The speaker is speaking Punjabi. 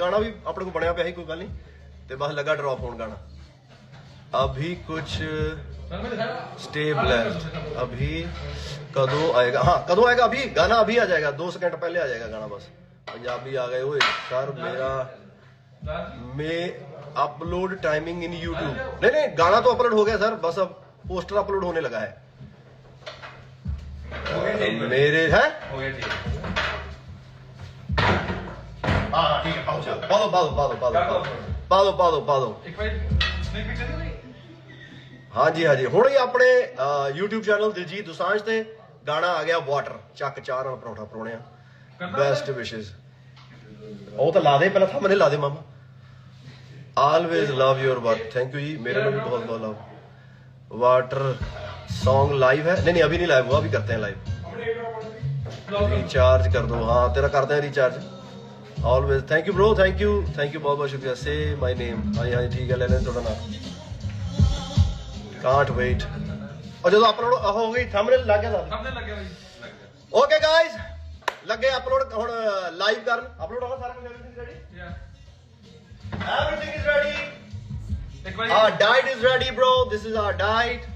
ਗਾਣਾ ਵੀ ਆਪਣੇ ਕੋ ਬਣਿਆ ਪਿਆ ਸੀ ਕੋਈ ਗੱਲ ਨਹੀਂ ਤੇ ਬਸ ਲੱਗਾ ਡਰਾਪ ਹੋਣ ਗਾਣਾ ਅਭੀ ਕੁਛ ਸਟੇ ਬਲੈਕ ਅਭੀ ਕਦੋਂ ਆਏਗਾ ਹਾਂ ਕਦੋਂ ਆਏਗਾ ਅਭੀ ਗਾਣਾ ਅਭੀ ਆ ਜਾਏਗਾ 2 ਸਕਿੰਟ ਪਹਿਲੇ ਆ ਜਾਏਗਾ ਗਾਣਾ ਬਸ ਪੰਜਾਬੀ ਆ ਗਏ ਓਏ ਸਰ ਮੇਰਾ ਮੈਂ ਅਪਲੋਡ ਟਾਈਮਿੰਗ ਇਨ YouTube ਨਹੀਂ ਨਹੀਂ ਗਾਣਾ ਤਾਂ ਅਪਲੋਡ ਹੋ ਗਿਆ ਸਰ ਬਸ ਅਬ ਪੋਸਟਰ ਅਪਲੋਡ ਹੋਣੇ ਲਗਾ ਹੈ ਮੇਰੇ ਹੈ ਹੋ ਗਿਆ ਜੀ ਪਾਲੋ ਪਾਲੋ ਪਾਲੋ ਪਾਲੋ ਪਾਲੋ ਪਾਲੋ ਪਾਲੋ ਹਾਂਜੀ ਹਾਂਜੀ ਹੁਣ ਹੀ ਆਪਣੇ YouTube ਚੈਨਲ ਦਿਲਜੀਤ ਦੁਸਾਂਝ ਤੇ ਗਾਣਾ ਆ ਗਿਆ ਵਾਟਰ ਚੱਕ ਚਾਰ ਵਾਲਾ ਪਰੌਂਠਾ ਪਰੋਣਿਆ ਬੈਸਟ ਵਿਸ਼ੇਸ ਉਹ ਤਾਂ ਲਾ ਦੇ ਪਹਿਲਾਂ ਸਾਹਮਣੇ ਲਾ ਦੇ ਮਾਮਾ always love your work thank you ਜੀ ਮੇਰੇ ਨੂੰ ਵੀ ਬਹੁਤ ਬਹੁਤ ਲਵ ਵਾਟਰ सॉन्ग लाइव है ਨਹੀਂ नहीं अभी नहीं लाइव हुआ अभी करते हैं लाइव रिचार्ज कर दो हाँ तेरा करते हैं recharge always thank you bro thank you thank you ਬਹੁਤ ਬਹੁਤ ਸ਼ੁਕਰੀਆ ਸੇ ਮਾਈ ਨੇਮ ਆਈ ਹਾਂਜੀ ਠੀਕ ਹੈ ਲੈ ਲੈ ਤੁਹਾਡਾ ਨਾਮ ਕਾਂਟ ਵੇਟ ਔਰ ਜਦੋਂ ਅਪਲੋਡ ਹੋ ਗਈ ਥੰਬਨੇਲ ਲੱਗ ਗਿਆ ਥੰਬਨੇਲ ਲੱਗ ਗਿਆ ਬਾਈ ਓਕੇ ਗਾਇਸ ਲੱਗੇ ਅਪਲੋਡ ਹੁਣ ਲਾਈਵ ਕਰਨ ਅਪਲੋਡ ਹੋ ਸਾਰਾ ਕੁਝ ready yeah everything is ready ਆ diet is ready bro this is our diet